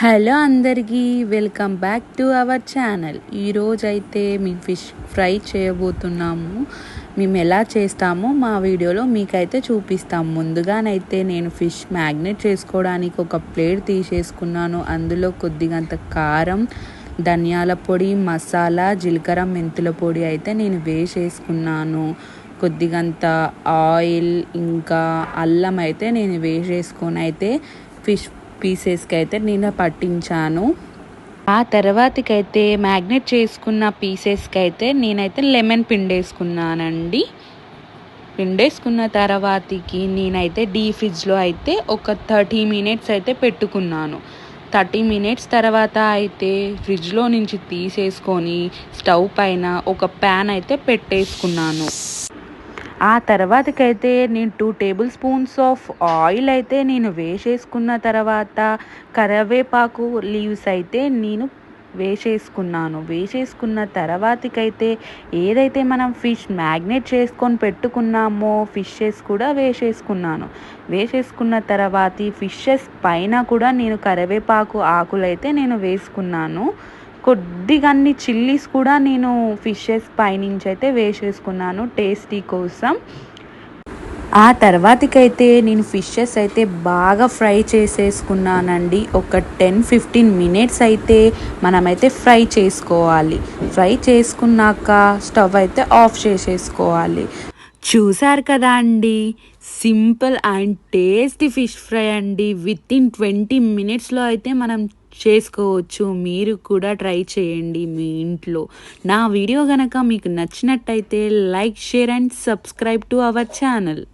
Hello అందరికీ welcome back to our channel. ఈరోజైతే మేము ఫిష్ ఫ్రై చేయబోతున్నాము. మేము ఎలా చేస్తామో మా వీడియోలో మీకైతే చూపిస్తాం. ముందుగానైతే నేను ఫిష్ మ్యాగ్నెట్ చేసుకోవడానికి ఒక ప్లేట్ తీసేసుకున్నాను. అందులో కొద్దిగంత కారం ధనియాల పొడి మసాలా జీలకర్ర మెంతుల పొడి అయితే నేను వేసేసుకున్నాను. కొద్దిగంత ఆయిల్ ఇంకా అల్లం అయితే నేను వేసేసుకొని అయితే ఫిష్ పీసెస్కి అయితే నేను పట్టించాను. ఆ తర్వాతకైతే మ్యాగ్నెట్ చేసుకున్న పీసెస్కి అయితే నేనైతే లెమన్ పిండేసుకున్నానండి. పిండేసుకున్న తర్వాతకి నేనైతే డీ ఫ్రిడ్జ్లో అయితే ఒక థర్టీ మినిట్స్ అయితే పెట్టుకున్నాను. థర్టీ మినిట్స్ తర్వాత అయితే ఫ్రిడ్జ్లో నుంచి తీసేసుకొని స్టవ్ పైన ఒక ప్యాన్ అయితే పెట్టేసుకున్నాను. ఆ తర్వాతకైతే నేను two tablespoons of oil అయితే నేను వేసేసుకున్న తర్వాత కరివేపాకు లీవ్స్ అయితే నేను వేసేసుకున్నాను. వేసేసుకున్న తర్వాతకైతే ఏదైతే మనం ఫిష్ మ్యాగ్నేట్ చేసుకొని పెట్టుకున్నామో ఫిషెస్ కూడా వేసేసుకున్నాను. వేసేసుకున్న తర్వాత ఫిషెస్ పైన కూడా నేను కరివేపాకు ఆకులైతే నేను వేసుకున్నాను. కొద్దిగా అన్ని చిల్లీస్ కూడా నేను ఫిషెస్ పైనుంచి అయితే వేసేసుకున్నాను టేస్టీ కోసం. ఆ తర్వాతకైతే నేను ఫిషెస్ అయితే బాగా ఫ్రై చేసేసుకున్నానండి. ఒక టెన్ ఫిఫ్టీన్ మినిట్స్ అయితే మనమైతే ఫ్రై చేసుకోవాలి. ఫ్రై చేసుకున్నాక స్టవ్ అయితే ఆఫ్ చేసేసుకోవాలి. చూసారు కదా అండి? Simple and tasty fish fry అండి. విత్ ఇన్ ట్వంటీ మినిట్స్లో అయితే మనం చేసుకోవచ్చు. మీరు కూడా ట్రై చేయండి మీ ఇంట్లో. నా వీడియో కనుక మీకు నచ్చినట్టయితే like share and subscribe to our channel.